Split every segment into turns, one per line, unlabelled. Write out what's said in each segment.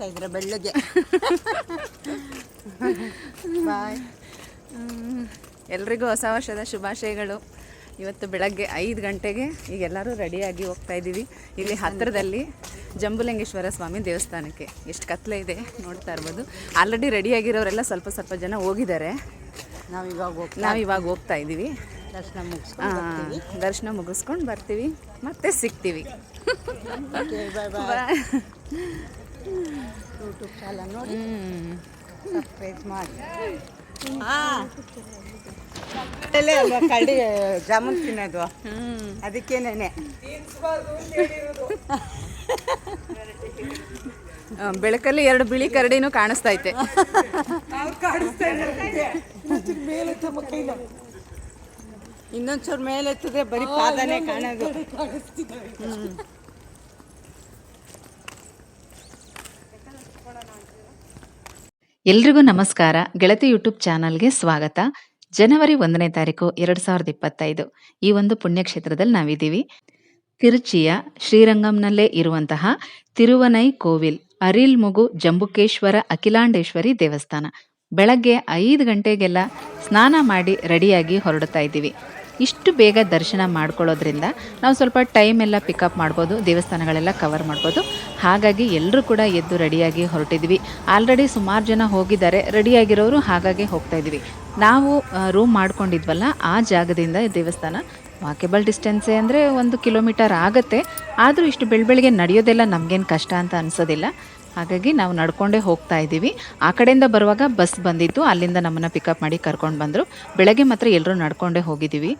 ಮಾಡ್ತಾ ಇದ್ರೆ ಬೆಳ್ಳಗೆ? ಬಾಯ್
ಎಲ್ರಿಗೂ ಹೊಸ ವರ್ಷದ ಶುಭಾಶಯಗಳು. ಇವತ್ತು ಬೆಳಗ್ಗೆ ಐದು ಗಂಟೆಗೆ ಈಗ ಎಲ್ಲರೂ ರೆಡಿಯಾಗಿ ಹೋಗ್ತಾ ಇದ್ದೀವಿ. ಇಲ್ಲಿ ಹತ್ತಿರದಲ್ಲಿ ಜಂಬುಲಿಂಗೇಶ್ವರ ಸ್ವಾಮಿ ದೇವಸ್ಥಾನಕ್ಕೆ. ಎಷ್ಟು ಕತ್ಲೆ ಇದೆ ನೋಡ್ತಾ ಇರ್ಬೋದು. ಆಲ್ರೆಡಿ ರೆಡಿಯಾಗಿರೋರೆಲ್ಲ ಸ್ವಲ್ಪ ಸ್ವಲ್ಪ ಜನ ಹೋಗಿದ್ದಾರೆ.
ನಾವು ಹೋಗಿ ನಾವಿವಾಗ
ನಾವು ಇವಾಗ ಹೋಗ್ತಾ ಇದ್ದೀವಿ.
ದರ್ಶನ ಮುಗಿಸ್ಕೊಂಡು
ದರ್ಶನ ಮುಗಿಸ್ಕೊಂಡು ಬರ್ತೀವಿ. ಮತ್ತೆ ಸಿಗ್ತೀವಿ.
ಬಾಯ್ ಯೂಟ್ಯೂಬ್ ಚಾನಲ್ ನೋಡಿ. ಸಬ್ಸ್ಕ್ರೈಬ್ ಮಾಡಿ. ಕರಡಿ ಜಾಮೂನ್ ತಿನ್ನೋದು.
ಹ್ಮ್.
ಅದಕ್ಕೇನೇನೆ
ಬೆಳಕಲ್ಲಿ ಎರಡು ಬಿಳಿ ಕರಡಿನೂ ಕಾಣಿಸ್ತೈತೆ.
ಇನ್ನೊಂಚೂರು ಮೇಲೆ ಎತ್ತಿದ್ರೆ ಬರೀ ಪಾದನೆ ಕಾಣೋದು.
ಎಲ್ರಿಗೂ ನಮಸ್ಕಾರ. ಗೆಳತಿ ಯೂಟ್ಯೂಬ್ ಚಾನಲ್ಗೆ ಸ್ವಾಗತ. ಜನವರಿ ಒಂದನೇ ತಾರೀಕು ಎರಡು ಸಾವಿರದ ಇಪ್ಪತ್ತೈದು. ಈ ಒಂದು ಪುಣ್ಯಕ್ಷೇತ್ರದಲ್ಲಿ ನಾವಿದ್ದೀವಿ. ತಿರುಚಿಯ, ಶ್ರೀರಂಗಂನಲ್ಲೇ ಇರುವಂತಹ ತಿರುವನೈ ಕೋವಿಲ್ ಅರಿಲ್ಮುಗು ಜಂಬುಕೇಶ್ವರ, ಅಖಿಲಾಂಡೇಶ್ವರಿ ದೇವಸ್ಥಾನ. ಬೆಳಗ್ಗೆ ಐದು ಗಂಟೆಗೆಲ್ಲ ಸ್ನಾನ ಮಾಡಿ ರೆಡಿಯಾಗಿ ಹೊರಡುತ್ತಾ ಇದ್ದೀವಿ. ಇಷ್ಟು ಬೇಗ ದರ್ಶನ ಮಾಡ್ಕೊಳ್ಳೋದ್ರಿಂದ ನಾವು ಸ್ವಲ್ಪ ಟೈಮ್ ಎಲ್ಲ ಪಿಕಪ್ ಮಾಡ್ಬೋದು, ದೇವಸ್ಥಾನಗಳೆಲ್ಲ ಕವರ್ ಮಾಡ್ಬೋದು. ಹಾಗಾಗಿ ಎಲ್ಲರೂ ಕೂಡ ಎದ್ದು ರೆಡಿಯಾಗಿ ಹೊರಟಿದ್ವಿ. ಆಲ್ರೆಡಿ ಸುಮಾರು ಜನ ಹೋಗಿದ್ದಾರೆ ರೆಡಿಯಾಗಿರೋರು ಹಾಗಾಗಿ ಹೋಗ್ತಾ ಇದ್ವಿ. ನಾವು ರೂಮ್ ಮಾಡ್ಕೊಂಡಿದ್ವಲ್ಲ, ಆ ಜಾಗದಿಂದ ದೇವಸ್ಥಾನ ವಾಕೆಬಲ್ ಡಿಸ್ಟೆನ್ಸೇ ಅಂದರೆ ಒಂದು ಕಿಲೋಮೀಟರ್ ಆಗುತ್ತೆ. ಆದರೂ ಇಷ್ಟು ಬೆಳ್ಬೆಳಿಗ್ಗೆ ನಡೆಯೋದೆಲ್ಲ ನಮಗೇನು ಕಷ್ಟ ಅಂತ ಅನಿಸೋದಿಲ್ಲ. ಹಾಗಾಗಿ ನಾವು ನಡ್ಕೊಂಡೇ ಹೋಗ್ತಾ ಇದ್ದೀವಿ. ಆ ಕಡೆಯಿಂದ ಬರುವಾಗ ಬಸ್ ಬಂದಿತ್ತು. ಅಲ್ಲಿಂದ ನಮ್ಮನ್ನು ಪಿಕಪ್ ಮಾಡಿ ಕರ್ಕೊಂಡು ಬಂದರು. ಬೆಳಗ್ಗೆ ಮಾತ್ರ ಎಲ್ಲರೂ ನಡ್ಕೊಂಡೇ ಹೋಗಿದ್ದೀವಿ.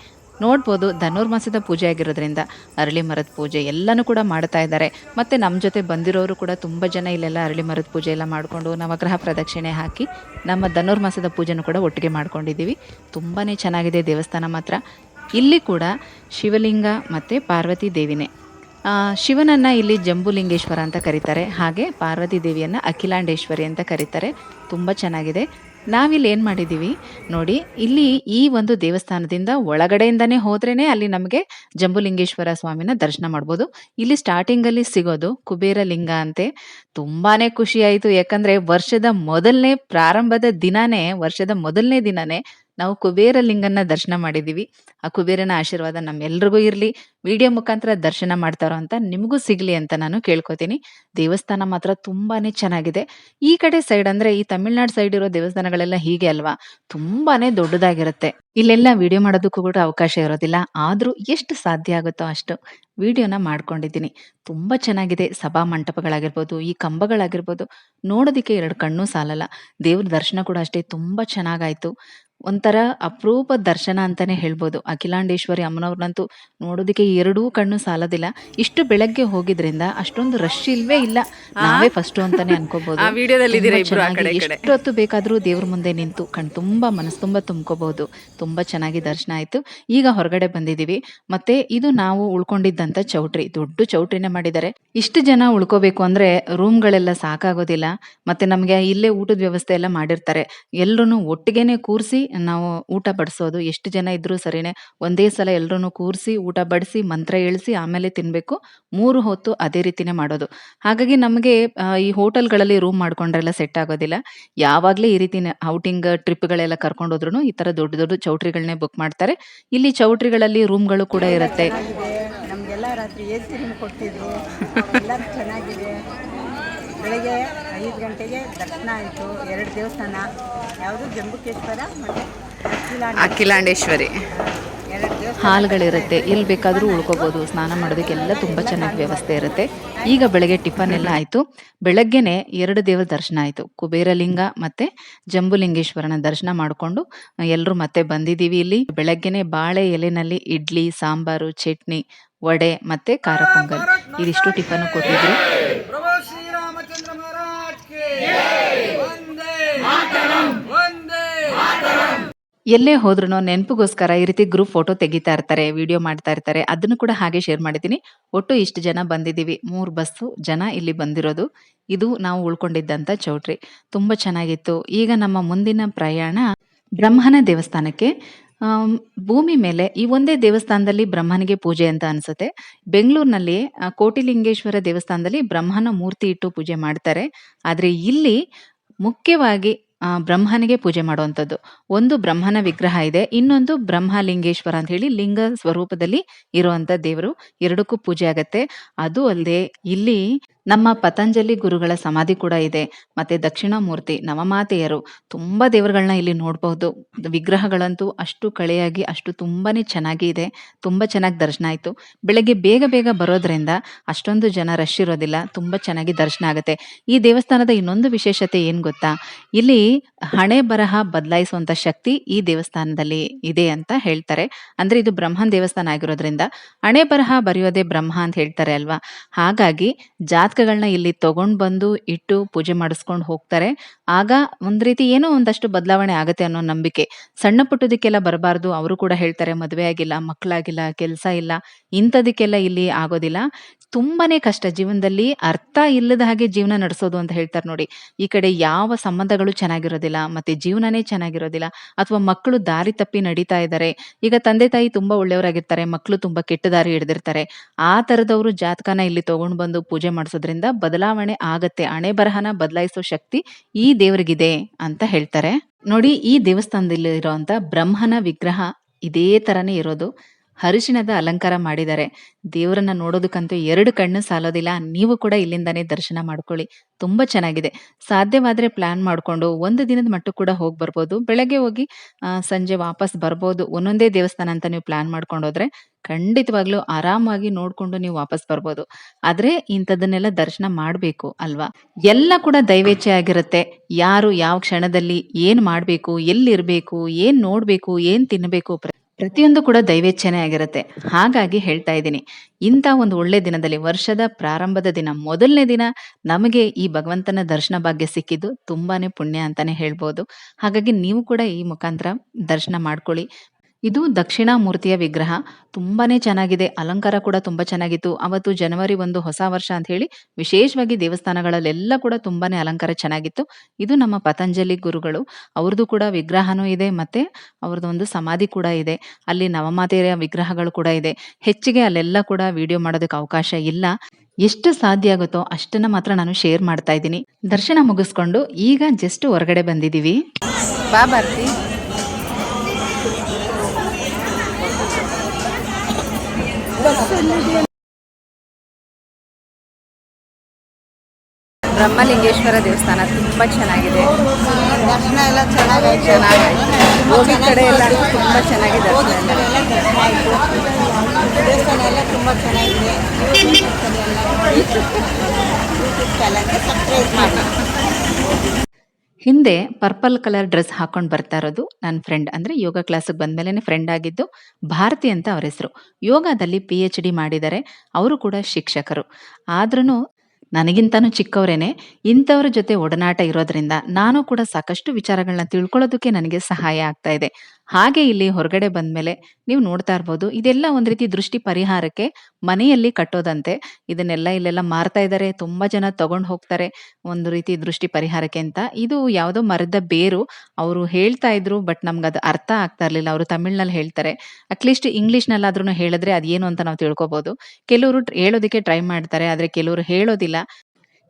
ನೋಡ್ಬೋದು ಧನುರ್ಮಾಸದ ಪೂಜೆ ಆಗಿರೋದ್ರಿಂದ ಅರಳಿ ಮರದ ಪೂಜೆ ಎಲ್ಲನೂ ಕೂಡ ಮಾಡ್ತಾ ಇದ್ದಾರೆ. ಮತ್ತು ನಮ್ಮ ಜೊತೆ ಬಂದಿರೋರು ಕೂಡ ತುಂಬ ಜನ ಇಲ್ಲೆಲ್ಲ ಅರಳಿ ಮರದ ಪೂಜೆ ಎಲ್ಲ ಮಾಡಿಕೊಂಡು ನವಗ್ರಹ ಪ್ರದಕ್ಷಿಣೆ ಹಾಕಿ ನಮ್ಮ ಧನುರ್ಮಾಸದ ಪೂಜೆನೂ ಕೂಡ ಒಟ್ಟಿಗೆ ಮಾಡ್ಕೊಂಡಿದ್ದೀವಿ. ತುಂಬಾ ಚೆನ್ನಾಗಿದೆ ದೇವಸ್ಥಾನ ಮಾತ್ರ. ಇಲ್ಲಿ ಕೂಡ ಶಿವಲಿಂಗ ಮತ್ತು ಪಾರ್ವತಿ ದೇವಿನೇ. ಶಿವನನ್ನ ಇಲ್ಲಿ ಜಂಬುಲಿಂಗೇಶ್ವರ ಅಂತ ಕರೀತಾರೆ. ಹಾಗೆ ಪಾರ್ವತಿ ದೇವಿಯನ್ನ ಅಖಿಲಾಂಡೇಶ್ವರಿ ಅಂತ ಕರೀತಾರೆ. ತುಂಬ ಚೆನ್ನಾಗಿದೆ. ನಾವಿಲ್ಲಿ ಏನು ಮಾಡಿದ್ದೀವಿ ನೋಡಿ, ಇಲ್ಲಿ ಈ ಒಂದು ದೇವಸ್ಥಾನದಿಂದ ಒಳಗಡೆಯಿಂದನೇ ಹೋದ್ರೇ ಅಲ್ಲಿ ನಮಗೆ ಜಂಬುಲಿಂಗೇಶ್ವರ ಸ್ವಾಮಿನ ದರ್ಶನ ಮಾಡ್ಬೋದು. ಇಲ್ಲಿ ಸ್ಟಾರ್ಟಿಂಗಲ್ಲಿ ಸಿಗೋದು ಕುಬೇರ ಲಿಂಗ ಅಂತೆ. ತುಂಬಾ ಖುಷಿ ಯಾಕಂದರೆ ಯಾಕಂದ್ರೆ ವರ್ಷದ ಮೊದಲನೇ ಪ್ರಾರಂಭದ ದಿನಾನೇ, ವರ್ಷದ ಮೊದಲನೇ ದಿನಾನೇ ನಾವು ಕುಬೇರ ಲಿಂಗನ ದರ್ಶನ ಮಾಡಿದ್ದೀವಿ ಆ ಕುಬೇರನ ಆಶೀರ್ವಾದ ನಮ್ಮೆಲ್ರಿಗೂ ಇರಲಿ. ವಿಡಿಯೋ ಮುಖಾಂತರ ದರ್ಶನ ಮಾಡ್ತಾರೋ ಅಂತ ನಿಮಗೂ ಸಿಗಲಿ ಅಂತ ನಾನು ಕೇಳ್ಕೊತೀನಿ. ದೇವಸ್ಥಾನ ಮಾತ್ರ ತುಂಬಾನೇ ಚೆನ್ನಾಗಿದೆ. ಈ ಕಡೆ ಸೈಡ್ ಅಂದ್ರೆ ಈ ತಮಿಳ್ನಾಡು ಸೈಡ್ ಇರೋ ದೇವಸ್ಥಾನಗಳೆಲ್ಲ ಹೀಗೆ ಅಲ್ವಾ? ತುಂಬಾನೇ ದೊಡ್ಡದಾಗಿರುತ್ತೆ. ಇಲ್ಲೆಲ್ಲ ವಿಡಿಯೋ ಮಾಡೋದಕ್ಕೂ ಕೂಡ ಅವಕಾಶ ಇರೋದಿಲ್ಲ. ಆದರೂ ಎಷ್ಟು ಸಾಧ್ಯ ಆಗುತ್ತೋ ಅಷ್ಟು ವಿಡಿಯೋನ ಮಾಡ್ಕೊಂಡಿದ್ದೀನಿ. ತುಂಬ ಚೆನ್ನಾಗಿದೆ. ಸಭಾ ಮಂಟಪಗಳಾಗಿರ್ಬೋದು, ಈ ಕಂಬಗಳಾಗಿರ್ಬೋದು, ನೋಡೋದಕ್ಕೆ ಎರಡು ಕಣ್ಣು ಸಾಲಲ್ಲ. ದೇವ್ರ ದರ್ಶನ ಕೂಡ ಅಷ್ಟೇ ತುಂಬ ಚೆನ್ನಾಗಾಯ್ತು. ಒಂಥರ ಅಪರೂಪ ದರ್ಶನ ಅಂತಾನೆ ಹೇಳ್ಬೋದು. ಅಖಿಲಾಂಡೇಶ್ವರಿ ಅಮ್ಮನವ್ರನ್ನಂತೂ ನೋಡೋದಕ್ಕೆ ಎರಡೂ ಕಣ್ಣು ಸಾಲದಿಲ್ಲ. ಇಷ್ಟು ಬೆಳಗ್ಗೆ ಹೋಗಿದ್ರಿಂದ ಅಷ್ಟೊಂದು ರಶ್ ಇಲ್ವೇ ಇಲ್ಲ. ನಾವೇ ಫಸ್ಟ್ ಅಂತಾನೆ ಅನ್ಕೋಬಹುದು
ಆ ವಿಡಿಯೋದಲ್ಲಿ ಇದ್ದೀರಾ ಇಬ್ರು ಆ ಕಡೆ ಕಡೆ.
ಎಷ್ಟು ಹೊತ್ತು ಬೇಕಾದ್ರೂ ದೇವ್ರ ಮುಂದೆ ನಿಂತು ಕಣ್ ತುಂಬಾ ಮನಸ್ಸು ತುಂಬಾ ತುಂಬ್ಕೋಬಹುದು. ತುಂಬಾ ಚೆನ್ನಾಗಿ ದರ್ಶನ ಆಯ್ತು. ಈಗ ಹೊರಗಡೆ ಬಂದಿದೀವಿ ಮತ್ತೆ ಇದು ನಾವು ಉಳ್ಕೊಂಡಿದ್ದಂತ ಚೌಟ್ರಿ. ದೊಡ್ಡ ಚೌಟ್ರಿನೇ ಮಾಡಿದ್ದಾರೆ. ಇಷ್ಟು ಜನ ಉಳ್ಕೋಬೇಕು ಅಂದ್ರೆ ರೂಮ್ಗಳೆಲ್ಲ ಸಾಕಾಗೋದಿಲ್ಲ. ಮತ್ತೆ ನಮ್ಗೆ ಇಲ್ಲೇ ಊಟದ ವ್ಯವಸ್ಥೆ ಎಲ್ಲ ಮಾಡಿರ್ತಾರೆ. ಎಲ್ರು ಒಟ್ಟಿಗೆನೆ ಕೂರಿಸಿ ನಾವು ಊಟ ಬಡಿಸೋದು, ಎಷ್ಟು ಜನ ಇದ್ದರೂ ಸರಿನೇ ಒಂದೇ ಸಲ ಎಲ್ಲರೂ ಕೂರಿಸಿ ಊಟ ಬಡಿಸಿ ಮಂತ್ರ ಹೇಳಿಸಿ ಆಮೇಲೆ ತಿನ್ನಬೇಕು ಮೂರು ಹೊತ್ತು ಅದೇ ರೀತಿನೇ ಮಾಡೋದು. ಹಾಗಾಗಿ ನಮಗೆ ಈ ಹೋಟೆಲ್ಗಳಲ್ಲಿ ರೂಮ್ ಮಾಡ್ಕೊಂಡ್ರೆಲ್ಲ ಸೆಟ್ ಆಗೋದಿಲ್ಲ. ಯಾವಾಗಲೇ ಈ ರೀತಿ ಔಟಿಂಗ್ ಟ್ರಿಪ್ಗಳೆಲ್ಲ ಕರ್ಕೊಂಡು ಹೋದ್ರು ಈ ತರ ದೊಡ್ಡ ದೊಡ್ಡ ಚೌಟ್ರಿಗಳನ್ನೇ ಬುಕ್ ಮಾಡ್ತಾರೆ. ಇಲ್ಲಿ ಚೌಟ್ರಿಗಳಲ್ಲಿ ರೂಮ್ಗಳು ಕೂಡ ಇರುತ್ತೆ.
ನಮಗೆಲ್ಲ ರಾತ್ರಿ ಕೊಟ್ಟಿದ್ರು ಚೆನ್ನಾಗಿದೆ. ಬೆಳಗ್ಗೆ ಐದು ಗಂಟೆಗೆ ದರ್ಶನ ಆಯಿತು. ಎರಡು ದೇವಸ್ಥಾನ. ಯಾವುದು? ಜಂಬುಕೇಶ್ವರ ಮತ್ತು
ಅಖಿಲಾಂಡೇಶ್ವರಿ.
ಹಾಲ್ಗಳಿರುತ್ತೆ ಎಲ್ಲಿ ಬೇಕಾದರೂ ಉಳ್ಕೋಬೋದು. ಸ್ನಾನ ಮಾಡೋದಕ್ಕೆಲ್ಲ ತುಂಬ ಚೆನ್ನಾಗಿ ವ್ಯವಸ್ಥೆ ಇರುತ್ತೆ. ಈಗ ಬೆಳಗ್ಗೆ ಟಿಫನ್ ಎಲ್ಲ ಆಯಿತು. ಬೆಳಗ್ಗೆನೆ ಎರಡು ದೇವರ ದರ್ಶನ ಆಯಿತು. ಕುಬೇರಲಿಂಗ ಮತ್ತೆ ಜಂಬುಲಿಂಗೇಶ್ವರನ ದರ್ಶನ ಮಾಡಿಕೊಂಡು ಎಲ್ಲರೂ ಮತ್ತೆ ಬಂದಿದ್ದೀವಿ ಇಲ್ಲಿ. ಬೆಳಗ್ಗೆನೆ ಬಾಳೆ ಎಲೆನಲ್ಲಿ ಇಡ್ಲಿ ಸಾಂಬಾರು ಚಟ್ನಿ ವಡೆ ಮತ್ತೆ ಖಾರ ಪೊಂಗಲ್. ಇದಿಷ್ಟು ಟಿಫನ್ ಕೊಟ್ಟಿದ್ರು. ಎಲ್ಲೇ ಹೋದ್ರು ನೆನಪಿಗೋಸ್ಕರ ಈ ರೀತಿ ಗ್ರೂಪ್ ಫೋಟೋ ತೆಗಿತಾ ಇರ್ತಾರೆ ವಿಡಿಯೋ ಮಾಡ್ತಾ ಇರ್ತಾರೆ, ಅದನ್ನು ಕೂಡ ಹಾಗೆ ಶೇರ್ ಮಾಡಿದ್ದೀನಿ. ಒಟ್ಟು ಇಷ್ಟು ಜನ ಬಂದಿದ್ದೀವಿ, ಮೂರು ಬಸ್ಸು ಜನ ಇಲ್ಲಿ ಬಂದಿರೋದು. ಇದು ನಾವು ಉಳ್ಕೊಂಡಿದ್ದಂಥ ಚೌಟ್ರಿ. ತುಂಬ ಚೆನ್ನಾಗಿತ್ತು. ಈಗ ನಮ್ಮ ಮುಂದಿನ ಪ್ರಯಾಣ ಬ್ರಹ್ಮನ ದೇವಸ್ಥಾನಕ್ಕೆ. ಭೂಮಿ ಮೇಲೆ ಈ ಒಂದೇ ದೇವಸ್ಥಾನದಲ್ಲಿ ಬ್ರಹ್ಮನಿಗೆ ಪೂಜೆ ಅಂತ ಅನ್ಸುತ್ತೆ. ಬೆಂಗಳೂರಿನಲ್ಲಿ ಕೋಟಿಲಿಂಗೇಶ್ವರ ದೇವಸ್ಥಾನದಲ್ಲಿ ಬ್ರಹ್ಮನ ಮೂರ್ತಿ ಇಟ್ಟು ಪೂಜೆ ಮಾಡ್ತಾರೆ. ಆದರೆ ಇಲ್ಲಿ ಮುಖ್ಯವಾಗಿ ಬ್ರಹ್ಮನಿಗೆ ಪೂಜೆ ಮಾಡುವಂಥದ್ದು. ಒಂದು ಬ್ರಹ್ಮನ ವಿಗ್ರಹ ಇದೆ, ಇನ್ನೊಂದು ಬ್ರಹ್ಮಲಿಂಗೇಶ್ವರ ಅಂತ ಹೇಳಿ ಲಿಂಗ ಸ್ವರೂಪದಲ್ಲಿ ಇರುವಂತ ದೇವರು. ಎರಡಕ್ಕೂ ಪೂಜೆ ಆಗತ್ತೆ. ಅದು ಅಲ್ಲದೆ ಇಲ್ಲಿ ನಮ್ಮ ಪತಂಜಲಿ ಗುರುಗಳ ಸಮಾಧಿ ಕೂಡ ಇದೆ. ಮತ್ತೆ ದಕ್ಷಿಣಾಮೂರ್ತಿ, ನವಮಾತೆಯರು ತುಂಬಾ ದೇವರುಗಳನ್ನ ಇಲ್ಲಿ ನೋಡಬಹುದು. ವಿಗ್ರಹಗಳಂತೂ ಅಷ್ಟು ಕಳೆಯಾಗಿ, ಅಷ್ಟು ತುಂಬಾನೇ ಚೆನ್ನಾಗಿ ಇದೆ. ತುಂಬಾ ಚೆನ್ನಾಗಿ ದರ್ಶನ ಆಯ್ತು. ಬೆಳಗ್ಗೆ ಬೇಗ ಬೇಗ ಬರೋದ್ರಿಂದ ಅಷ್ಟೊಂದು ಜನ ರಶ್ ಇರೋದಿಲ್ಲ. ತುಂಬಾ ಚೆನ್ನಾಗಿ ದರ್ಶನ ಆಗುತ್ತೆ. ಈ ದೇವಸ್ಥಾನದ ಇನ್ನೊಂದು ವಿಶೇಷತೆ ಏನ್ ಗೊತ್ತಾ? ಇಲ್ಲಿ ಹಣೆ ಬರಹ ಬದಲಾಯಿಸುವಂತ ಶಕ್ತಿ ಈ ದೇವಸ್ಥಾನದಲ್ಲಿ ಇದೆ ಅಂತ ಹೇಳ್ತಾರೆ. ಅಂದ್ರೆ ಇದು ಬ್ರಹ್ಮನ್ ದೇವಸ್ಥಾನ ಆಗಿರೋದ್ರಿಂದ ಹಣೆ ಬರಹ ಬರೆಯೋದೇ ಬ್ರಹ್ಮ ಅಂತ ಹೇಳ್ತಾರೆ ಅಲ್ವಾ? ಹಾಗಾಗಿ ಜಾತಕಗಳನ್ನ ಇಲ್ಲಿ ತಗೊಂಡ್ ಬಂದು ಇಟ್ಟು ಪೂಜೆ ಮಾಡಿಸ್ಕೊಂಡು ಹೋಗ್ತಾರೆ. ಆಗ ಒಂದ್ ರೀತಿ ಏನೋ ಒಂದಷ್ಟು ಬದಲಾವಣೆ ಆಗತ್ತೆ ಅನ್ನೋ ನಂಬಿಕೆ. ಸಣ್ಣ ಪುಟ್ಟದಕ್ಕೆಲ್ಲ ಬರಬಾರ್ದು, ಅವರು ಕೂಡ ಹೇಳ್ತಾರೆ ಮದುವೆ ಆಗಿಲ್ಲ ಮಕ್ಕಳಾಗಿಲ್ಲ ಕೆಲಸ ಇಲ್ಲ, ಇಂಥದಕ್ಕೆಲ್ಲ ಇಲ್ಲಿ ಆಗೋದಿಲ್ಲ. ತುಂಬಾನೇ ಕಷ್ಟ. ಜೀವನದಲ್ಲಿ ಅರ್ಥ ಇಲ್ಲದ ಹಾಗೆ ಜೀವನ ನಡೆಸೋದು ಅಂತ ಹೇಳ್ತಾರೆ ನೋಡಿ. ಈ ಕಡೆ ಯಾವ ಸಂಬಂಧಗಳು ಚೆನ್ನಾಗಿರೋದಿಲ್ಲ, ಮತ್ತೆ ಜೀವನನೇ ಚೆನ್ನಾಗಿರೋದಿಲ್ಲ, ಅಥವಾ ಮಕ್ಕಳು ದಾರಿ ತಪ್ಪಿ ನಡೀತಾ ಇದ್ದಾರೆ. ಈಗ ತಂದೆ ತಾಯಿ ತುಂಬಾ ಒಳ್ಳೆಯವರಾಗಿರ್ತಾರೆ, ಮಕ್ಕಳು ತುಂಬಾ ಕೆಟ್ಟ ದಾರಿ ಹಿಡಿದಿರ್ತಾರೆ. ಆ ತರದವರು ಜಾತಕನ ಇಲ್ಲಿ ತಗೊಂಡ್ ಬಂದು ಪೂಜೆ ಮಾಡಿಸೋದ್ರಿಂದ ಬದಲಾವಣೆ ಆಗತ್ತೆ, ಹಣೆ ಬರಹನ ಬದಲಾಯಿಸೋ ಶಕ್ತಿ ಈ ದೇವರಿಗಿದೆ ಅಂತ ಹೇಳ್ತಾರೆ. ನೋಡಿ, ಈ ದೇವಸ್ಥಾನದಲ್ಲಿ ಇರುವಂತ ಬ್ರಹ್ಮನ ವಿಗ್ರಹ ಇದೇ ತರನೇ ಇರೋದು. ಹರಿಶಿಣದ ಅಲಂಕಾರ ಮಾಡಿದ್ದಾರೆ. ದೇವರನ್ನ ನೋಡೋದಕ್ಕಂತೂ ಎರಡು ಕಣ್ಣು ಸಾಲೋದಿಲ್ಲ. ನೀವು ಕೂಡ ಇಲ್ಲಿಂದಾನೇ ದರ್ಶನ ಮಾಡ್ಕೊಳ್ಳಿ. ತುಂಬಾ ಚೆನ್ನಾಗಿದೆ. ಸಾಧ್ಯವಾದ್ರೆ ಪ್ಲಾನ್ ಮಾಡ್ಕೊಂಡು ಒಂದು ದಿನದ ಮಟ್ಟ ಕೂಡ ಹೋಗಿ ಬರ್ಬೋದು. ಬೆಳಗ್ಗೆ ಹೋಗಿ ಸಂಜೆ ವಾಪಸ್ ಬರ್ಬೋದು. ಒಂದೊಂದೇ ದೇವಸ್ಥಾನ ಅಂತ ನೀವು ಪ್ಲಾನ್ ಮಾಡ್ಕೊಂಡು ಹೋದ್ರೆ ಖಂಡಿತವಾಗ್ಲೂ ಆರಾಮಾಗಿ ನೋಡ್ಕೊಂಡು ನೀವು ವಾಪಸ್ ಬರ್ಬೋದು. ಆದ್ರೆ ಇಂಥದನ್ನೆಲ್ಲ ದರ್ಶನ ಮಾಡ್ಬೇಕು ಅಲ್ವಾ? ಎಲ್ಲ ಕೂಡ ದೈವೇಚ್ಛೆ ಆಗಿರುತ್ತೆ. ಯಾರು ಯಾವ ಕ್ಷಣದಲ್ಲಿ ಏನ್ ಮಾಡ್ಬೇಕು, ಎಲ್ಲಿರ್ಬೇಕು, ಏನ್ ನೋಡ್ಬೇಕು, ಏನ್ ತಿನ್ಬೇಕು ಪ್ರತಿಯೊಂದು ಕೂಡ ದೈವೇಚ್ಛೆನೇ ಆಗಿರುತ್ತೆ. ಹಾಗಾಗಿ ಹೇಳ್ತಾ ಇದ್ದೀನಿ. ಇಂಥ ಒಂದು ಒಳ್ಳೆ ದಿನದಲ್ಲಿ, ವರ್ಷದ ಪ್ರಾರಂಭದ ದಿನ, ಮೊದಲನೇ ದಿನ ನಮಗೆ ಈ ಭಗವಂತನ ದರ್ಶನ ಭಾಗ್ಯ ಸಿಕ್ಕಿದ್ದು ತುಂಬಾನೇ ಪುಣ್ಯ ಅಂತಾನೆ ಹೇಳ್ಬೋದು. ಹಾಗಾಗಿ ನೀವು ಕೂಡ ಈ ಮುಖಾಂತರ ದರ್ಶನ ಮಾಡ್ಕೊಳ್ಳಿ. ಇದು ದಕ್ಷಿಣಾಮೂರ್ತಿಯ ವಿಗ್ರಹ. ತುಂಬಾನೇ ಚೆನ್ನಾಗಿದೆ. ಅಲಂಕಾರ ಕೂಡ ತುಂಬಾ ಚೆನ್ನಾಗಿತ್ತು. ಅವತ್ತು ಜನವರಿ ಒಂದು ಹೊಸ ವರ್ಷ ಅಂತ ಹೇಳಿ ವಿಶೇಷವಾಗಿ ದೇವಸ್ಥಾನಗಳಲ್ಲೆಲ್ಲ ಕೂಡ ತುಂಬಾನೇ ಅಲಂಕಾರ ಚೆನ್ನಾಗಿತ್ತು. ಇದು ನಮ್ಮ ಪತಂಜಲಿ ಗುರುಗಳು. ಅವ್ರದ್ದು ಕೂಡ ವಿಗ್ರಹನೂ ಇದೆ ಮತ್ತೆ ಅವ್ರದ್ದು ಒಂದು ಸಮಾಧಿ ಕೂಡ ಇದೆ. ಅಲ್ಲಿ ನವಮಾತೆಯ ವಿಗ್ರಹಗಳು ಕೂಡ ಇದೆ. ಹೆಚ್ಚಿಗೆ ಅಲ್ಲೆಲ್ಲ ಕೂಡ ವಿಡಿಯೋ ಮಾಡೋದಕ್ಕೆ ಅವಕಾಶ ಇಲ್ಲ. ಎಷ್ಟು ಸಾಧ್ಯ ಆಗುತ್ತೋ ಅಷ್ಟನ್ನ ಮಾತ್ರ ನಾನು ಶೇರ್ ಮಾಡ್ತಾ ಇದ್ದೀನಿ. ದರ್ಶನ ಮುಗಿಸ್ಕೊಂಡು ಈಗ ಜಸ್ಟ್ ಹೊರಗಡೆ ಬಂದಿದ್ದೀವಿ.
ಬಾ ಭಾರತಿ ಬ್ರಹ್ಮಲಿಂಗೇಶ್ವರ ದೇವಸ್ಥಾನ ತುಂಬಾ ಚೆನ್ನಾಗಿದೆ.
ದರ್ಶನ ಎಲ್ಲ ಚೆನ್ನಾಗಾಯ್ತು
ಚೆನ್ನಾಗಾಯ್ತು ಹೋಗಿ ಕಡೆ ಎಲ್ಲ ತುಂಬಾ
ಚೆನ್ನಾಗಿದೆ ದರ್ಶನ ಆಯಿತು ದೇವಸ್ಥಾನ ಎಲ್ಲ ತುಂಬ ಚೆನ್ನಾಗಿದೆ. ಯೂಟ್ಯೂಬ್ ಚಾನಲ್ಗೆ ಸಬ್ಸ್ಕ್ರೈಬ್ ಮಾಡಿ.
ಹಿಂದೆ ಪರ್ಪಲ್ ಕಲರ್ ಡ್ರೆಸ್ ಹಾಕೊಂಡು ಬರ್ತಾ ಇರೋದು ನನ್ನ ಫ್ರೆಂಡ್ ಅಂದ್ರೆ ಯೋಗ ಕ್ಲಾಸಿಗೆ ಬಂದ್ಮೇಲೆ ಫ್ರೆಂಡ್ ಆಗಿದ್ದು ಭಾರತಿ ಅಂತ ಅವರ ಹೆಸರು. ಯೋಗದಲ್ಲಿ ಪಿ ಎಚ್ ಡಿ ಮಾಡಿದ್ದಾರೆ. ಅವರು ಕೂಡ ಶಿಕ್ಷಕರು. ಆದ್ರೂ ನನಗಿಂತನೂ ಚಿಕ್ಕವರೇನೆ. ಇಂಥವ್ರ ಜೊತೆ ಒಡನಾಟ ಇರೋದ್ರಿಂದ ನಾನು ಕೂಡ ಸಾಕಷ್ಟು ವಿಚಾರಗಳನ್ನ ತಿಳ್ಕೊಳ್ಳೋದಕ್ಕೆ ನನಗೆ ಸಹಾಯ ಆಗ್ತಾ ಇದೆ. ಹಾಗೆ ಇಲ್ಲಿ ಹೊರಗಡೆ ಬಂದ್ಮೇಲೆ ನೀವು ನೋಡ್ತಾ ಇರ್ಬೋದು, ಇದೆಲ್ಲ ಒಂದ್ ರೀತಿ ದೃಷ್ಟಿ ಪರಿಹಾರಕ್ಕೆ ಮನೆಯಲ್ಲಿ ಕಟ್ಟೋದಂತೆ. ಇದನ್ನೆಲ್ಲ ಇಲ್ಲೆಲ್ಲ ಮಾರ್ತಾ ಇದ್ದಾರೆ ತುಂಬಾ ಜನ ತಗೊಂಡ್ ಹೋಗ್ತಾರೆ ಒಂದು ರೀತಿ ದೃಷ್ಟಿ ಪರಿಹಾರಕ್ಕೆ ಅಂತ. ಇದು ಯಾವುದೋ ಮರದ ಬೇರು, ಅವರು ಹೇಳ್ತಾ ಇದ್ರು, ಬಟ್ ನಮ್ಗೆ ಅದು ಅರ್ಥ ಆಗ್ತಾ ಇರ್ಲಿಲ್ಲ. ಅವರು ತಮಿಳ್ನಲ್ಲಿ ಹೇಳ್ತಾರೆ. ಅಟ್ಲೀಸ್ಟ್ ಇಂಗ್ಲಿಷ್ನಲ್ಲಾದ್ರೂ ಹೇಳಿದ್ರೆ ಅದೇನು ಅಂತ ನಾವು ತಿಳ್ಕೊಬಹುದು ಕೆಲವರು ಹೇಳೋದಕ್ಕೆ ಟ್ರೈ ಮಾಡ್ತಾರೆ, ಆದ್ರೆ ಕೆಲವರು ಹೇಳೋದಿಲ್ಲ.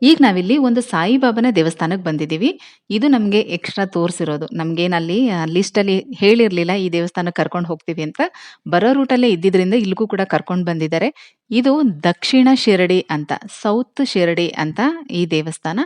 ಈಗ ನಾವಿಲ್ಲಿ ಒಂದು ಸಾಯಿಬಾಬಾನ ದೇವಸ್ಥಾನಕ್ಕೆ ಬಂದಿದ್ದೀವಿ. ಇದು ನಮಗೆ ಎಕ್ಸ್ಟ್ರಾ ತೋರಿಸಿರೋದು. ನಮಗೇನಲ್ಲಿ ಲಿಸ್ಟಲ್ಲಿ ಹೇಳಿರಲಿಲ್ಲ ಈ ದೇವಸ್ಥಾನಕ್ಕೆ ಕರ್ಕೊಂಡು ಹೋಗ್ತೀವಿ ಅಂತ. ಬರೋ ರೂಟಲ್ಲೇ ಇದ್ದಿದ್ರಿಂದ ಇಲ್ಲಿಗೂ ಕೂಡ ಕರ್ಕೊಂಡು ಬಂದಿದ್ದಾರೆ. ಇದು ದಕ್ಷಿಣ ಶಿರಡಿ ಅಂತ, ಸೌತ್ ಶಿರಡಿ ಅಂತ ಈ ದೇವಸ್ಥಾನ.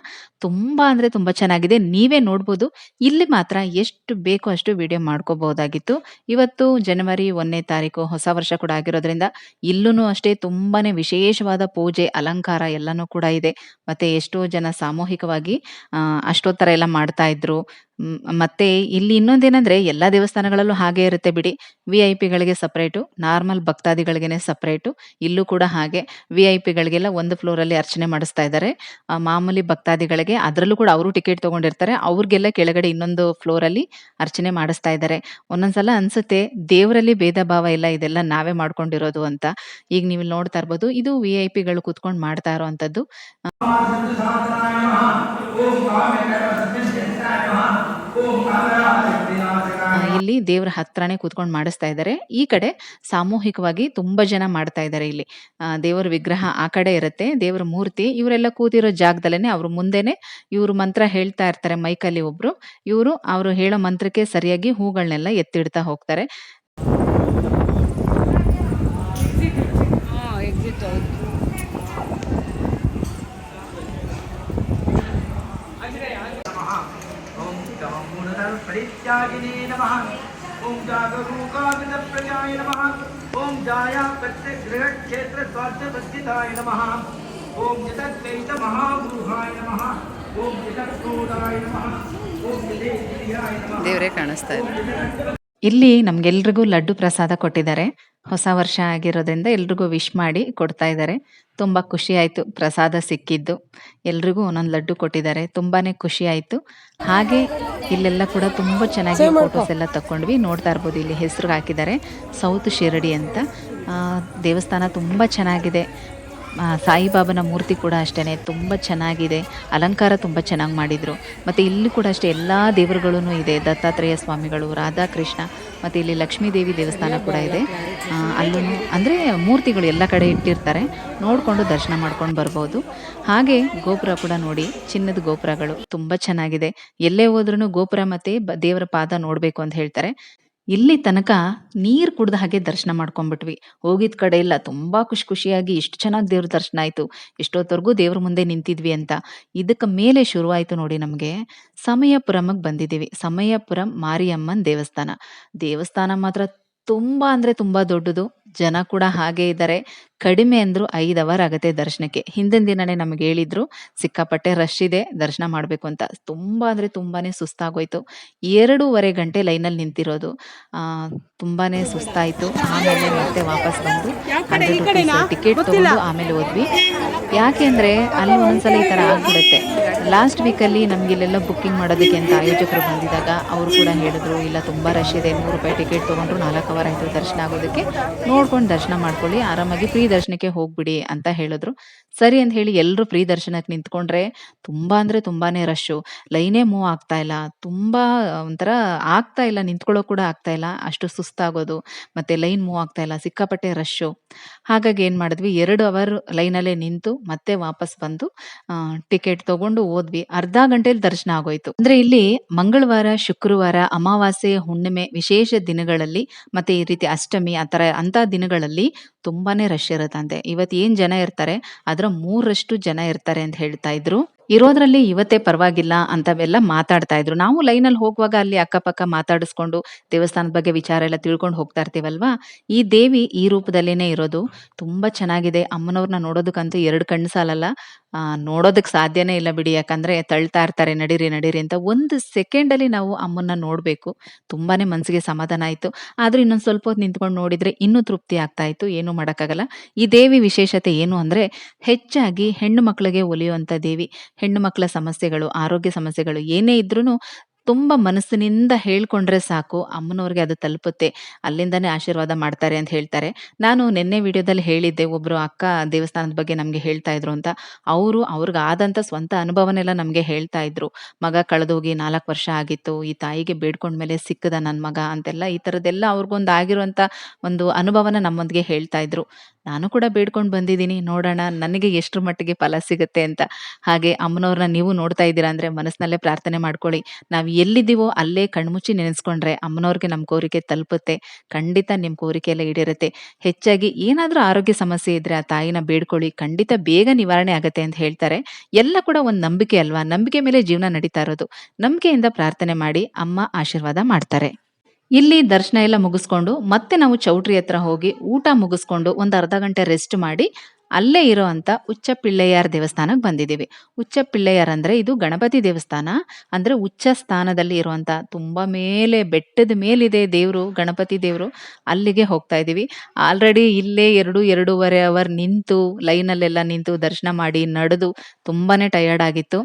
ತುಂಬ ಅಂದರೆ ತುಂಬ ಚೆನ್ನಾಗಿದೆ. ನೀವೇ ನೋಡ್ಬೋದು. ಇಲ್ಲಿ ಮಾತ್ರ ಎಷ್ಟು ಬೇಕೋ ಅಷ್ಟು ವಿಡಿಯೋ ಮಾಡ್ಕೋಬಹುದಾಗಿತ್ತು ಇವತ್ತು ಜನವರಿ ಒಂದನೇ ತಾರೀಕು ಹೊಸ ವರ್ಷ ಕೂಡ ಆಗಿರೋದ್ರಿಂದ ಇಲ್ಲೂ ಅಷ್ಟೇ ತುಂಬಾ ವಿಶೇಷವಾದ ಪೂಜೆ, ಅಲಂಕಾರ ಎಲ್ಲನೂ ಕೂಡ ಇದೆ. ಮತ್ತೆ ಎಷ್ಟೋ ಜನ ಸಾಮೂಹಿಕವಾಗಿ ಅಷ್ಟೋತ್ತರ ಎಲ್ಲ ಮಾಡ್ತಾ ಇದ್ರು. ಮತ್ತೆ ಇಲ್ಲಿ ಇನ್ನೊಂದೇನಂದ್ರೆ ಎಲ್ಲಾ ದೇವಸ್ಥಾನಗಳಲ್ಲೂ ಹಾಗೆ ಇರುತ್ತೆ ಬಿಡಿ. ವಿ ಐ ಪಿಗಳಿಗೆ ಸಪ್ರೇಟು ನಾರ್ಮಲ್ ಭಕ್ತಾದಿಗಳಿಗೆನೆ ಸಪ್ರೇಟು ಇಲ್ಲೂ ಕೂಡ ಹಾಗೆ ವಿ ಐ ಪಿಗಳಿಗೆಲ್ಲ ಒಂದು ಫ್ಲೋರ್ ಅಲ್ಲಿ ಅರ್ಚನೆ ಮಾಡಿಸ್ತಾ ಇದ್ದಾರೆ. ಮಾಮೂಲಿ ಭಕ್ತಾದಿಗಳಿಗೆ ಅದರಲ್ಲೂ ಕೂಡ ಅವರು ಟಿಕೆಟ್ ತಗೊಂಡಿರ್ತಾರೆ. ಅವ್ರಿಗೆಲ್ಲ ಕೆಳಗಡೆ ಇನ್ನೊಂದು ಫ್ಲೋರ್ ಅಲ್ಲಿ ಅರ್ಚನೆ ಮಾಡಿಸ್ತಾ ಇದ್ದಾರೆ. ಒಂದೊಂದ್ಸಲ ಅನ್ಸುತ್ತೆ, ದೇವರಲ್ಲಿ ಭೇದ ಭಾವ ಇಲ್ಲ, ಇದೆಲ್ಲ ನಾವೇ ಮಾಡ್ಕೊಂಡಿರೋದು ಅಂತ. ಈಗ ನೀವು ನೋಡ್ತಾ ಇರ್ಬೋದು, ಇದು ವಿ ಐ ಪಿಗಳು ಕೂತ್ಕೊಂಡು ಮಾಡ್ತಾ ಇರೋವಂಥದ್ದು ಇಲ್ಲಿ ದೇವರ ಹತ್ರನೇ ಕೂತ್ಕೊಂಡು ಮಾಡಿಸ್ತಾ ಇದ್ದಾರೆ ಈ ಕಡೆ ಸಾಮೂಹಿಕವಾಗಿ ತುಂಬಾ ಜನ ಮಾಡ್ತಾ ಇದ್ದಾರೆ ಇಲ್ಲಿ. ದೇವರ ವಿಗ್ರಹ ಆ ಕಡೆ ಇರುತ್ತೆ, ದೇವರ ಮೂರ್ತಿ, ಇವರೆಲ್ಲ ಕೂತಿರೋ ಜಾಗದಲ್ಲೇನೆ ಅವ್ರ ಮುಂದೆನೆ ಇವರು ಮಂತ್ರ ಹೇಳ್ತಾ ಇರ್ತಾರೆ ಮೈಕಲ್ಲಿ ಒಬ್ರು. ಇವರು ಅವರು ಹೇಳೋ ಮಂತ್ರಕ್ಕೆ ಸರಿಯಾಗಿ ಹೂಗಳನ್ನೆಲ್ಲ ಎತ್ತಿಡ್ತಾ ಹೋಗ್ತಾರೆ.
ಮೂಢಧರ ಪರಿತ್ಯಾಗಿನೇ ನಮಃ ಓಂ ಜಾಗರೂಕಾವಿದ ಪ್ರಜಾಯ ನಮಃ ಓಂ ಜಾಯ ಪ್ರತ್ಯಗೃಹ ಕ್ಷೇತ್ರ ಸ್ವಾರ್ಥವಸ್ಥಿತಾಯ ನಮಃ ಓಂ ಜಗದ್ವೈತ ಮಹಾಗೃಹಾಯ ನಮಃ ಓಂ ಜಗತ್ಕೋದಾಯ ನಮಃ ಓಂ ಜಗೇಂದ್ರಿಯಾಯ ನಮಃ
ದೇವರೇ ಕಾಣಿಸ್ತಾ ಇದೆ
ಇಲ್ಲಿ ನಮ್ಗೆಲ್ರಿಗೂ ಲಡ್ಡು ಪ್ರಸಾದ ಕೊಟ್ಟಿದ್ದಾರೆ. ಹೊಸ ವರ್ಷ ಆಗಿರೋದ್ರಿಂದ ಎಲ್ರಿಗೂ ವಿಶ್ ಮಾಡಿ ಕೊಡ್ತಾ ಇದ್ದಾರೆ. ತುಂಬಾ ಖುಷಿ ಆಯ್ತು ಪ್ರಸಾದ ಸಿಕ್ಕಿದ್ದು. ಎಲ್ರಿಗೂ ಒಂದೊಂದು ಲಡ್ಡು ಕೊಟ್ಟಿದ್ದಾರೆ. ತುಂಬಾನೇ ಖುಷಿ ಆಯ್ತು. ಹಾಗೆ ಇಲ್ಲೆಲ್ಲ ಕೂಡ ತುಂಬಾ ಚೆನ್ನಾಗಿ ಫೋಟೋಸ್ ಎಲ್ಲ ತಕೊಂಡ್ವಿ ನೋಡ್ತಾ ಇರ್ಬೋದು ಇಲ್ಲಿ ಹೆಸರು ಹಾಕಿದ್ದಾರೆ. ಸೌತ್ ಶಿರಡಿ ಅಂತ. ಆ, ದೇವಸ್ಥಾನ ತುಂಬಾ ಚೆನ್ನಾಗಿದೆ. ಸಾಯಿಬಾಬನ ಮೂರ್ತಿ ಕೂಡ ಅಷ್ಟೇ ತುಂಬ ಚೆನ್ನಾಗಿದೆ. ಅಲಂಕಾರ ತುಂಬ ಚೆನ್ನಾಗಿ ಮಾಡಿದರು. ಮತ್ತು ಇಲ್ಲಿ ಕೂಡ ಅಷ್ಟೇ ಎಲ್ಲ ದೇವರುಗಳೂ ಇದೆ. ದತ್ತಾತ್ರೇಯ ಸ್ವಾಮಿಗಳು, ರಾಧಾಕೃಷ್ಣ, ಮತ್ತು ಇಲ್ಲಿ ಲಕ್ಷ್ಮೀ ದೇವಿ ದೇವಸ್ಥಾನ ಕೂಡ ಇದೆ. ಅಲ್ಲೂ ಅಂದರೆ ಮೂರ್ತಿಗಳು ಎಲ್ಲ ಕಡೆ ಇಟ್ಟಿರ್ತಾರೆ. ನೋಡಿಕೊಂಡು ದರ್ಶನ ಮಾಡ್ಕೊಂಡು ಬರ್ಬೋದು. ಹಾಗೆ ಗೋಪುರ ಕೂಡ ನೋಡಿ, ಚಿನ್ನದ ಗೋಪುರಗಳು ತುಂಬ ಚೆನ್ನಾಗಿದೆ. ಎಲ್ಲೇ ಹೋದ್ರೂ ಗೋಪುರ ಮತ್ತು ದೇವರ ಪಾದ ನೋಡಬೇಕು ಅಂತ ಹೇಳ್ತಾರೆ. ಇಲ್ಲಿ ತನಕ ನೀರು ಕುಡ್ದ ಹಾಗೆ ದರ್ಶನ ಮಾಡ್ಕೊಂಡ್ಬಿಟ್ವಿ. ಹೋಗಿದ ಕಡೆ ಎಲ್ಲ ತುಂಬಾ ಖುಷಿ ಖುಷಿಯಾಗಿ ಇಷ್ಟು ಚೆನ್ನಾಗಿ ದೇವ್ರ ದರ್ಶನ ಆಯ್ತು. ಎಷ್ಟೊತ್ತವರೆಗೂ ದೇವ್ರ ಮುಂದೆ ನಿಂತಿದ್ವಿ ಅಂತ. ಇದಕ್ಕೆ ಮೇಲೆ ಶುರುವಾಯಿತು ನೋಡಿ ನಮಗೆ. ಸಮಯಪುರಮಗೆ ಬಂದಿದ್ದೀವಿ ಸಮಯಪುರಂ ಮಾರಿಯಮ್ಮನ್ ದೇವಸ್ಥಾನ. ದೇವಸ್ಥಾನ ಮಾತ್ರ ತುಂಬಾ ಅಂದ್ರೆ ತುಂಬಾ ದೊಡ್ಡದು. ಜನ ಕೂಡ ಹಾಗೆ ಇದ್ದಾರೆ ಕಡಿಮೆ ಅಂದ್ರೂ ಐದು ಅವರ್ ಆಗತ್ತೆ ದರ್ಶನಕ್ಕೆ. ಹಿಂದಿನ ದಿನನೇ ನಮ್ಗೆ ಹೇಳಿದ್ರು ಸಿಕ್ಕಾಪಟ್ಟೆ ರಶ್ ಇದೆ ದರ್ಶನ ಮಾಡ್ಬೇಕು ಅಂತ. ತುಂಬಾ ಅಂದ್ರೆ ತುಂಬಾನೇ ಸುಸ್ತಾಗೋಯ್ತು. ಎರಡೂವರೆ ಗಂಟೆ ಲೈನ್ ಅಲ್ಲಿ ನಿಂತಿರೋದು. ಆ ತುಂಬಾನೇ ಸುಸ್ತಾಯ್ತು. ಆಮೇಲೆ ಮತ್ತೆ ವಾಪಸ್ ಬಂದು ಟಿಕೆಟ್ ತಗೊಂಡು ಆಮೇಲೆ ಹೋದ್ವಿ. ಯಾಕೆಂದ್ರೆ ಅಲ್ಲಿ ಒಂದೊಂದ್ಸಲ ಈ ತರ ಆಗ್ಬಿಡುತ್ತೆ. ಲಾಸ್ಟ್ ವೀಕಲ್ಲಿ ನಮ್ಗೆ ಇಲ್ಲೆಲ್ಲ ಬುಕ್ಕಿಂಗ್ ಮಾಡೋದಕ್ಕೆ ಅಂತ ಆಯೋಜಕರು ಬಂದಿದಾಗ ಅವರು ಕೂಡ ಹೇಳಿದ್ರು ಇಲ್ಲ ತುಂಬಾ ರಶ್ ಇದೆ ನೂರು ರೂಪಾಯಿ ಟಿಕೆಟ್ ತಗೊಂಡ್ರು ನಾಲ್ಕು ಅವರ್ ಆಯ್ತು ದರ್ಶನ ಆಗೋದಕ್ಕೆ ನೋಡ್ಕೊಂಡು ದರ್ಶನ ಮಾಡ್ಕೊಳ್ಳಿ, ಆರಾಮಾಗಿ ಫ್ರೀ ದರ್ಶನಕ್ಕೆ ಹೋಗ್ಬಿಡಿ ಅಂತ ಹೇಳಿದ್ರು. ಸರಿ ಅಂತ ಹೇಳಿ ಎಲ್ಲರೂ ಫ್ರೀ ದರ್ಶನಕ್ಕೆ ನಿಂತ್ಕೊಂಡ್ರೆ ತುಂಬಾ ಅಂದ್ರೆ ತುಂಬಾನೇ ರಶ್ಶು ಲೈನೇ ಮೂವ್ ಆಗ್ತಾ ಇಲ್ಲ. ತುಂಬಾ ಒಂಥರ ಆಗ್ತಾ ಇಲ್ಲ, ನಿಂತ್ಕೊಳ್ಳೋ ಕೂಡ ಆಗ್ತಾ ಇಲ್ಲ. ಅಷ್ಟು ಸುಸ್ತಾಗೋದು, ಮತ್ತೆ ಲೈನ್ ಮೂವ್ ಆಗ್ತಾ ಇಲ್ಲ, ಸಿಕ್ಕಾಪಟ್ಟೆ ರಶ್ಶು ಹಾಗಾಗಿ ಏನ್ ಮಾಡಿದ್ವಿ, ಎರಡು ಅವರ್ ಲೈನಲ್ಲೇ ನಿಂತು ಮತ್ತೆ ವಾಪಸ್ ಬಂದು ಟಿಕೆಟ್ ತಗೊಂಡು ಹೋದ್ವಿ. ಅರ್ಧ ಗಂಟೆಲಿ ದರ್ಶನ ಆಗೋಯ್ತು. ಅಂದ್ರೆ ಇಲ್ಲಿ ಮಂಗಳವಾರ, ಶುಕ್ರವಾರ, ಅಮಾವಾಸ್ಯೆ, ಹುಣ್ಣಿಮೆ ವಿಶೇಷ ದಿನಗಳಲ್ಲಿ ಮತ್ತೆ ಈ ರೀತಿ ಅಷ್ಟಮಿ, ಆ ಥರ ಅಂತ ದಿನಗಳಲ್ಲಿ ತುಂಬಾನೇ ರಶ್ ಇರುತ್ತಂತೆ. ಇವತ್ತು ಏನು ಜನ ಇರ್ತಾರೆ? ಅದರ ಮೂರಷ್ಟು ಜನ ಇರ್ತಾರೆ ಅಂತ ಹೇಳ್ತಾ ಇದ್ರು. ಇರೋದ್ರಲ್ಲಿ ಇವತ್ತೇ ಪರವಾಗಿಲ್ಲ ಅಂತವೆಲ್ಲ ಮಾತಾಡ್ತಾ ಇದ್ರು. ನಾವು ಲೈನಲ್ಲಿ ಹೋಗುವಾಗ ಅಲ್ಲಿ ಅಕ್ಕಪಕ್ಕ ಮಾತಾಡಿಸ್ಕೊಂಡು ದೇವಸ್ಥಾನದ ಬಗ್ಗೆ ವಿಚಾರ ಎಲ್ಲ ತಿಳ್ಕೊಂಡು ಹೋಗ್ತಾ ಇರ್ತೀವಲ್ವಾ? ಈ ದೇವಿ ಈ ರೂಪದಲ್ಲೇನೆ ಇರೋದು. ತುಂಬಾ ಚೆನ್ನಾಗಿದೆ. ಅಮ್ಮನವ್ರನ್ನ ನೋಡೋದಕ್ಕಂತೂ ಎರಡು ಕಣ್ಣು ಸಾಲಲ್ಲ. ಆ, ನೋಡೋದಕ್ ಸಾಧ್ಯನೇ ಇಲ್ಲ ಬಿಡಿ. ಯಾಕಂದ್ರೆ ತಳ್ತಾ ಇರ್ತಾರೆ ನಡೀರಿ ನಡೀರಿ ಅಂತ ಒಂದು ಸೆಕೆಂಡ್ ಅಲ್ಲಿ ನಾವು ಅಮ್ಮನ್ನ ನೋಡ್ಬೇಕು. ತುಂಬಾನೇ ಮನಸ್ಸಿಗೆ ಸಮಾಧಾನ ಆಯ್ತು. ಆದ್ರೆ ಇನ್ನೊಂದ್ ಸ್ವಲ್ಪ ಹೊತ್ತು ನಿಂತ್ಕೊಂಡು ನೋಡಿದ್ರೆ ಇನ್ನೂ ತೃಪ್ತಿ ಆಗ್ತಾ ಇತ್ತು. ಏನು ಮಾಡಕ್ಕಾಗಲ್ಲ. ಈ ದೇವಿ ವಿಶೇಷತೆ ಏನು ಅಂದ್ರೆ ಹೆಚ್ಚಾಗಿ ಹೆಣ್ಣು ಮಕ್ಕಳಿಗೆ ಒಲಿಯುವಂತ ದೇವಿ. ಹೆಣ್ಣು ಮಕ್ಕಳ ಸಮಸ್ಯೆಗಳು ಆರೋಗ್ಯ ಸಮಸ್ಯೆಗಳು ಏನೇ ಇದ್ರೂ ತುಂಬಾ ಮನಸ್ಸಿನಿಂದ ಹೇಳ್ಕೊಂಡ್ರೆ ಸಾಕು, ಅಮ್ಮನವ್ರಿಗೆ ಅದು ತಲುಪುತ್ತೆ, ಅಲ್ಲಿಂದನೇ ಆಶೀರ್ವಾದ ಮಾಡ್ತಾರೆ ಅಂತ ಹೇಳ್ತಾರೆ. ನಾನು ನಿನ್ನೆ ವಿಡಿಯೋದಲ್ಲಿ ಹೇಳಿದ್ದೆ, ಒಬ್ರು ಅಕ್ಕ ದೇವಸ್ಥಾನದ ಬಗ್ಗೆ ನಮಗೆ ಹೇಳ್ತಾ ಇದ್ರು ಅಂತ. ಅವರು ಅವ್ರಿಗಾದಂಥ ಸ್ವಂತ ಅನುಭವನೆಲ್ಲ ನಮಗೆ ಹೇಳ್ತಾ ಇದ್ರು. ಮಗ ಕಳೆದೋಗಿ ನಾಲ್ಕು ವರ್ಷ ಆಗಿತ್ತು, ಈ ತಾಯಿಗೆ ಬೇಡ್ಕೊಂಡ್ಮೇಲೆ ಸಿಕ್ಕದ ನನ್ನ ಮಗ ಅಂತೆಲ್ಲ, ಈ ಥರದ್ದೆಲ್ಲ ಅವ್ರಿಗೊಂದು ಆಗಿರುವಂಥ ಒಂದು ಅನುಭವನ ನಮ್ಮೊಂದಿಗೆ ಹೇಳ್ತಾ ಇದ್ರು. ನಾನು ಕೂಡ ಬೇಡ್ಕೊಂಡು ಬಂದಿದ್ದೀನಿ, ನೋಡೋಣ ನನಗೆ ಎಷ್ಟು ಮಟ್ಟಿಗೆ ಫಲ ಸಿಗುತ್ತೆ ಅಂತ. ಹಾಗೆ ಅಮ್ಮನವ್ರನ್ನ ನೀವು ನೋಡ್ತಾ ಇದ್ದೀರಾ ಅಂದ್ರೆ ಮನಸ್ಸಿನಲ್ಲೇ ಪ್ರಾರ್ಥನೆ ಮಾಡ್ಕೊಳ್ಳಿ. ನಾವು ಎಲ್ಲಿದ್ದೀವೋ ಅಲ್ಲೇ ಕಣ್ಮುಚ್ಚಿ ನೆನೆಸ್ಕೊಂಡ್ರೆ ಅಮ್ಮನವ್ರಿಗೆ ನಮ್ಮ ಕೋರಿಕೆ ತಲುಪುತ್ತೆ, ಖಂಡಿತ ನಿಮ್ಮ ಕೋರಿಕೆ ಎಲ್ಲ ಈಡೇರುತ್ತೆ. ಹೆಚ್ಚಾಗಿ ಏನಾದರೂ ಆರೋಗ್ಯ ಸಮಸ್ಯೆ ಇದ್ರೆ ಆ ತಾಯಿನ ಬೇಡ್ಕೊಳ್ಳಿ, ಖಂಡಿತ ಬೇಗ ನಿವಾರಣೆ ಆಗುತ್ತೆ ಅಂತ ಹೇಳ್ತಾರೆ. ಎಲ್ಲ ಕೂಡ ಒಂದು ನಂಬಿಕೆ ಅಲ್ವಾ? ನಂಬಿಕೆ ಮೇಲೆ ಜೀವನ ನಡೀತಾ ಇರೋದು. ನಂಬಿಕೆಯಿಂದ ಪ್ರಾರ್ಥನೆ ಮಾಡಿ ಅಮ್ಮ ಆಶೀರ್ವಾದ ಮಾಡ್ತಾರೆ. ಇಲ್ಲಿ ದರ್ಶನ ಎಲ್ಲ ಮುಗಿಸ್ಕೊಂಡು ಮತ್ತೆ ನಾವು ಚೌಟ್ರಿ ಹತ್ರ ಹೋಗಿ ಊಟ ಮುಗಿಸ್ಕೊಂಡು ಒಂದು ಅರ್ಧ ಗಂಟೆ ರೆಸ್ಟ್ ಮಾಡಿ ಅಲ್ಲೇ ಇರೋ ಅಂತ ಉಚ್ಚ ಪಿಳ್ಳೆಯಾರ್ ದೇವಸ್ಥಾನಕ್ಕೆ ಬಂದಿದ್ದೀವಿ. ಉಚ್ಚ ಪಿಳ್ಳೆಯಾರ್ ಅಂದ್ರೆ ಇದು ಗಣಪತಿ ದೇವಸ್ಥಾನ. ಅಂದ್ರೆ ಉಚ್ಚ ಸ್ಥಾನದಲ್ಲಿ ಇರುವಂಥ ತುಂಬಾ ಮೇಲೆ ಬೆಟ್ಟದ ಮೇಲಿದೆ ದೇವರು, ಗಣಪತಿ ದೇವರು. ಅಲ್ಲಿಗೆ ಹೋಗ್ತಾ ಇದೀವಿ ಆಲ್ರೆಡಿ ಇಲ್ಲೇ ಎರಡು, ಎರಡೂವರೆ ಅವರ್ ನಿಂತು, ಲೈನಲ್ಲೆಲ್ಲ ನಿಂತು ದರ್ಶನ ಮಾಡಿ ನಡೆದು ತುಂಬಾನೇ ಟಯರ್ಡ್ ಆಗಿತ್ತು.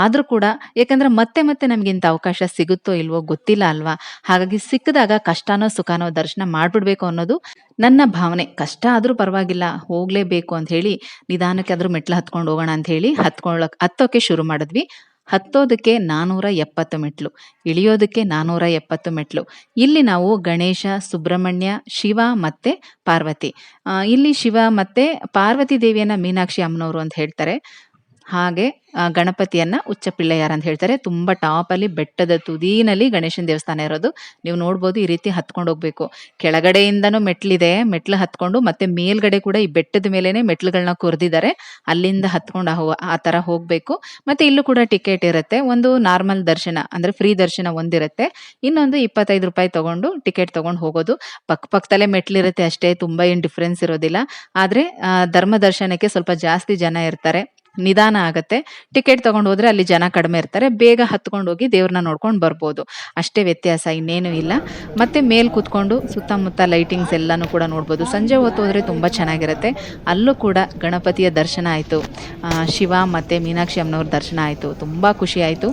ಆದ್ರೂ ಕೂಡ ಯಾಕಂದ್ರೆ ಮತ್ತೆ ಮತ್ತೆ ನಮಗಿಂತ ಅವಕಾಶ ಸಿಗುತ್ತೋ ಇಲ್ವೋ ಗೊತ್ತಿಲ್ಲ ಅಲ್ವಾ? ಹಾಗಾಗಿ ಸಿಕ್ಕಿದಾಗ ಕಷ್ಟನೋ ಸುಖನೋ ದರ್ಶನ ಮಾಡಿಬಿಡ್ಬೇಕು ಅನ್ನೋದು ನನ್ನ ಭಾವನೆ. ಕಷ್ಟ ಆದ್ರೂ ಪರವಾಗಿಲ್ಲ, ಹೋಗಲೇಬೇಕು ಅಂತ ಹೇಳಿ ನಿಧಾನಕ್ಕೆ ಅದ್ರ ಮೆಟ್ಲು ಹತ್ಕೊಂಡು ಹೋಗೋಣ ಅಂತ ಹೇಳಿ ಹತ್ಕೊಳ್ಳಕ್ ಹತ್ತೋಕೆ ಶುರು ಮಾಡಿದ್ವಿ. ಹತ್ತೋದಕ್ಕೆ ನಾನ್ನೂರ ಎಪ್ಪತ್ತು ಮೆಟ್ಲು, ಇಳಿಯೋದಕ್ಕೆ ನಾನ್ನೂರ ಎಪ್ಪತ್ತು ಮೆಟ್ಲು. ಇಲ್ಲಿ ನಾವು ಗಣೇಶ, ಸುಬ್ರಹ್ಮಣ್ಯ, ಶಿವ ಮತ್ತೆ ಪಾರ್ವತಿ. ಇಲ್ಲಿ ಶಿವ ಮತ್ತೆ ಪಾರ್ವತಿ ದೇವಿಯನ್ನ ಮೀನಾಕ್ಷಿ ಅಮ್ಮನವರು ಅಂತ ಹೇಳ್ತಾರೆ. ಹಾಗೆ ಗಣಪತಿಯನ್ನ ಉಚ್ಚ ಪಿಳ್ಳೆಯಾರ ಅಂತ ಹೇಳ್ತಾರೆ. ತುಂಬಾ ಟಾಪ್ ಅಲ್ಲಿ ಬೆಟ್ಟದ ತುದಿನಲ್ಲಿ ಗಣೇಶನ ದೇವಸ್ಥಾನ ಇರೋದು. ನೀವು ನೋಡ್ಬೋದು ಈ ರೀತಿ ಹತ್ಕೊಂಡು ಹೋಗ್ಬೇಕು. ಕೆಳಗಡೆಯಿಂದನು ಮೆಟ್ಲಿದೆ. ಮೆಟ್ಲು ಹತ್ಕೊಂಡು ಮತ್ತೆ ಮೇಲ್ಗಡೆ ಕೂಡ ಈ ಬೆಟ್ಟದ ಮೇಲೇನೆ ಮೆಟ್ಲುಗಳನ್ನ ಕೊರ್ದಿದ್ದಾರೆ. ಅಲ್ಲಿಂದ ಹತ್ಕೊಂಡು ಆ- ತರ ಹೋಗ್ಬೇಕು. ಹೋಗಬೇಕು ಮತ್ತೆ ಇಲ್ಲೂ ಕೂಡ ಟಿಕೆಟ್ ಇರುತ್ತೆ. ಒಂದು ನಾರ್ಮಲ್ ದರ್ಶನ, ಅಂದ್ರೆ ಫ್ರೀ ದರ್ಶನ ಒಂದಿರುತ್ತೆ. ಇನ್ನೊಂದು ಇಪ್ಪತ್ತೈದು ರೂಪಾಯಿ ತಗೊಂಡು ಟಿಕೆಟ್ ತಗೊಂಡು ಹೋಗೋದು. ಪಕ್ಕ ಪಕ್ಕದಲ್ಲೇ ಮೆಟ್ಲಿರುತ್ತೆ ಅಷ್ಟೇ, ತುಂಬಾ ಏನ್ ಡಿಫ್ರೆನ್ಸ್ ಇರೋದಿಲ್ಲ. ಆದ್ರೆ ಧರ್ಮ ದರ್ಶನಕ್ಕೆ ಸ್ವಲ್ಪ ಜಾಸ್ತಿ ಜನ ಇರ್ತಾರೆ. ನಿಧಾನ ಆಗತ್ತೆ. ಟಿಕೆಟ್ ತಗೊಂಡು ಹೋದ್ರೆ ಅಲ್ಲಿ ಜನ ಕಡಿಮೆ ಇರ್ತಾರೆ. ಬೇಗ ಹತ್ಕೊಂಡು ಹೋಗಿ ದೇವ್ರನ್ನ ನೋಡ್ಕೊಂಡು ಬರ್ಬೋದು. ಅಷ್ಟೇ ವ್ಯತ್ಯಾಸ, ಇನ್ನೇನು ಇಲ್ಲ. ಮತ್ತೆ ಮೇಲ್ ಕೂತ್ಕೊಂಡು ಸುತ್ತಮುತ್ತ ಲೈಟಿಂಗ್ಸ್ ಎಲ್ಲಾನು ಕೂಡ ನೋಡ್ಬೋದು. ಸಂಜೆ ಹೊತ್ತು ಹೋದ್ರೆ ತುಂಬ ಚೆನ್ನಾಗಿರುತ್ತೆ. ಅಲ್ಲೂ ಕೂಡ ಗಣಪತಿಯ ದರ್ಶನ ಆಯಿತು. ಶಿವ ಮತ್ತು ಮೀನಾಕ್ಷಿ ಅಮ್ಮನವ್ರ ದರ್ಶನ ಆಯಿತು. ತುಂಬ ಖುಷಿ ಆಯಿತು.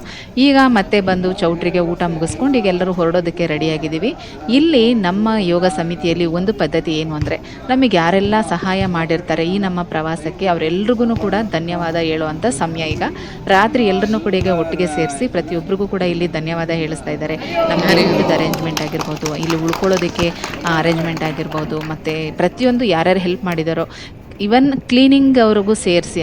ಈಗ ಮತ್ತೆ ಬಂದು ಚೌಟ್ರಿಗೆ ಊಟ ಮುಗಿಸ್ಕೊಂಡು ಈಗ ಎಲ್ಲರೂ ಹೊರಡೋದಕ್ಕೆ ರೆಡಿಯಾಗಿದ್ದೀವಿ. ಇಲ್ಲಿ ನಮ್ಮ ಯೋಗ ಸಮಿತಿಯಲ್ಲಿ ಒಂದು ಪದ್ಧತಿ ಏನು ಅಂದರೆ, ನಮಗೆ ಯಾರೆಲ್ಲ ಸಹಾಯ ಮಾಡಿರ್ತಾರೆ ಈ ನಮ್ಮ ಪ್ರವಾಸಕ್ಕೆ, ಅವರೆಲ್ರಿಗೂ ಕೂಡ ಧನ್ಯವಾದ. ಹೇಳುವಂಥ ಸಮಯ ಈಗ. ರಾತ್ರಿ ಎಲ್ಲರನ್ನೂ ಕೂಡ ಈಗ ಒಟ್ಟಿಗೆ ಸೇರಿಸಿ ಪ್ರತಿಯೊಬ್ಬರಿಗೂ ಕೂಡ ಇಲ್ಲಿ ಧನ್ಯವಾದ ಹೇಳಿಸ್ತಾ ಇದ್ದಾರೆ. ನಮ್ಮ ಊಟದ ಅರೇಂಜ್ಮೆಂಟ್ ಆಗಿರ್ಬೋದು ಇಲ್ಲಿ ಉಳ್ಕೊಳ್ಳೋದಕ್ಕೆ ಅರೇಂಜ್ಮೆಂಟ್ ಆಗಿರ್ಬೋದು ಮತ್ತು ಪ್ರತಿಯೊಂದು ಯಾರ್ಯಾರು ಹೆಲ್ಪ್ ಮಾಡಿದಾರೋ ಇವನ್ ಕ್ಲೀನಿಂಗ್ ಅವ್ರಿಗೂ ಸೇರಿಸಿ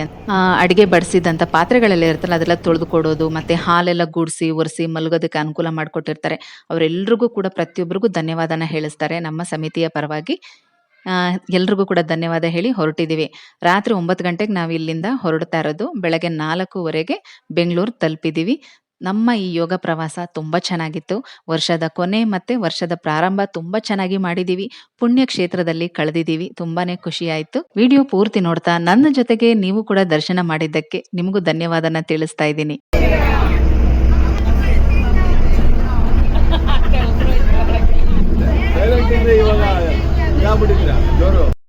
ಅಡುಗೆ ಬಡಿಸಿದಂಥ ಪಾತ್ರೆಗಳೆಲ್ಲ ಇರ್ತಲ್ಲ ಅದೆಲ್ಲ ತೊಳೆದು ಕೊಡೋದು ಮತ್ತೆ ಹಾಲೆಲ್ಲ ಗುಡಿಸಿ ಒರೆಸಿ ಮಲಗೋದಕ್ಕೆ ಅನುಕೂಲ ಮಾಡಿಕೊಟ್ಟಿರ್ತಾರೆ. ಅವರೆಲ್ಲರಿಗೂ ಕೂಡ ಪ್ರತಿಯೊಬ್ಬರಿಗೂ ಧನ್ಯವಾದನ ಹೇಳಿಸ್ತಾರೆ. ನಮ್ಮ ಸಮಿತಿಯ ಪರವಾಗಿ ಎಲ್ರಿಗೂ ಕೂಡ ಧನ್ಯವಾದ ಹೇಳಿ ಹೊರಟಿದ್ದೀವಿ. ರಾತ್ರಿ ಒಂಬತ್ತು ಗಂಟೆಗೆ ನಾವು ಇಲ್ಲಿಂದ ಹೊರಡ್ತಾ ಇರೋದು. ಬೆಳಗ್ಗೆ ನಾಲ್ಕೂವರೆಗೆ ಬೆಂಗಳೂರು ತಲುಪಿದ್ದೀವಿ. ನಮ್ಮ ಈ ಯೋಗ ಪ್ರವಾಸ ತುಂಬ ಚೆನ್ನಾಗಿತ್ತು. ವರ್ಷದ ಕೊನೆ ಮತ್ತೆ ವರ್ಷದ ಪ್ರಾರಂಭ ತುಂಬ ಚೆನ್ನಾಗಿ ಮಾಡಿದ್ದೀವಿ. ಪುಣ್ಯ ಕ್ಷೇತ್ರದಲ್ಲಿ ಕಳೆದಿದ್ದೀವಿ. ತುಂಬಾನೇ ಖುಷಿ ಆಯಿತು ವಿಡಿಯೋ ಪೂರ್ತಿ ನೋಡ್ತಾ ನನ್ನ ಜೊತೆಗೆ ನೀವು ಕೂಡ ದರ್ಶನ ಮಾಡಿದ್ದಕ್ಕೆ ನಿಮಗೂ ಧನ್ಯವಾದನ ತಿಳಿಸ್ತಾ ಇದ್ದೀನಿ. ಆಗ್ಬಿಟ್ಟಿದ್ದೀರಾ? ಜೋರು.